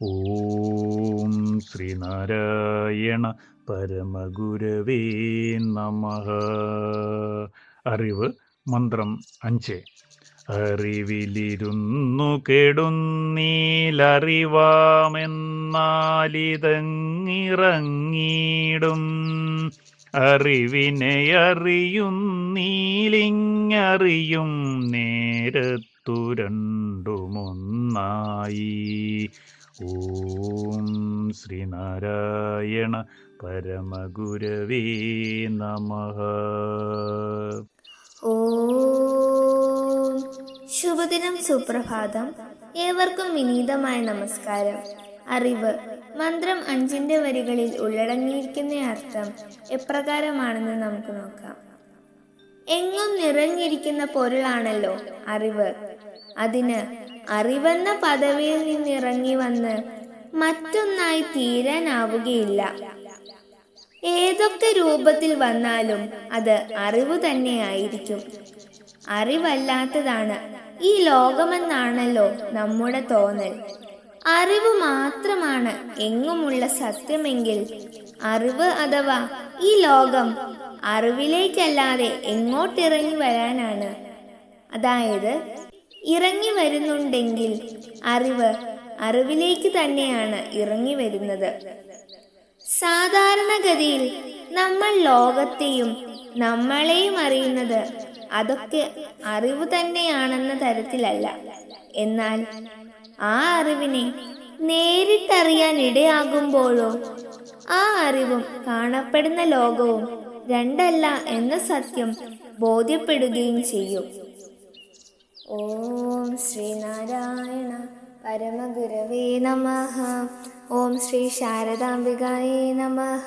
ഓം ശ്രീനാരായണ പരമഗുരവേ നമ. അറിവ് മന്ത്രം അഞ്ച്. അറിവിലിരുന്നു കെടുന്നീലറിവാമെന്നാലിതങ്ങിറങ്ങിടും അറിവിനെ അറിയുന്നീലിങ്ങറിയും നേരത്തു രണ്ടുമൊന്നായി. ഓം ശ്രീനാരായണ പരമഗുരവേ നമ. ശുഭദിനം സുപ്രഭാതം. ഏവർക്കും വിനീതമായ നമസ്കാരം. അറിവ്. മന്ത്രം അഞ്ചിന്റെ വരികളിൽ ഉള്ളടങ്ങിയിരിക്കുന്ന അർത്ഥം എപ്രകാരമാണെന്ന് നമുക്ക് നോക്കാം. എങ്ങും നിറഞ്ഞിരിക്കുന്ന പൊരുളാണല്ലോ അറിവ്. അതിന് അറിവെന്ന പദവിയിൽ നിന്നിറങ്ങി വന്ന് മറ്റൊന്നായി തീരാനാവുകയില്ല. ഏതൊക്കെ രൂപത്തിൽ വന്നാലും അത് അറിവ് തന്നെയായിരിക്കും അറിവല്ലാത്തതാണ് ഈ ലോകമെന്നാണല്ലോ നമ്മുടെ തോന്നൽ. അറിവ് മാത്രമാണ് എങ്ങുമുള്ള സത്യമെങ്കിൽ. അറിവ് അഥവാ ഈ ലോകം അറിവിലേക്കല്ലാതെ എങ്ങോട്ടിറങ്ങി വരാനാണ്. അതായത് ഇറങ്ങി വരുന്നുണ്ടെങ്കിൽ അറിവ് അറിവിലേക്ക് തന്നെയാണ് ഇറങ്ങി വരുന്നത്. സാധാരണഗതിയിൽ നമ്മൾ ലോകത്തെയും നമ്മളെയും അറിയുന്നത് അതൊക്കെ അറിവ് തന്നെയാണെന്ന തരത്തിലല്ല. എന്നാൽ ആ അറിവിനെ നേരിട്ടറിയാൻ ഇടയാകുമ്പോഴോ? ആ അറിവും കാണപ്പെടുന്ന ലോകവും രണ്ടല്ല എന്ന സത്യം ബോധ്യപ്പെടുകയും ചെയ്യും. ഓം ശ്രീനാരായണ പരമഗുരവേ നമ. ഓം ശ്രീ ശാരദാംബികായേ നമഃ.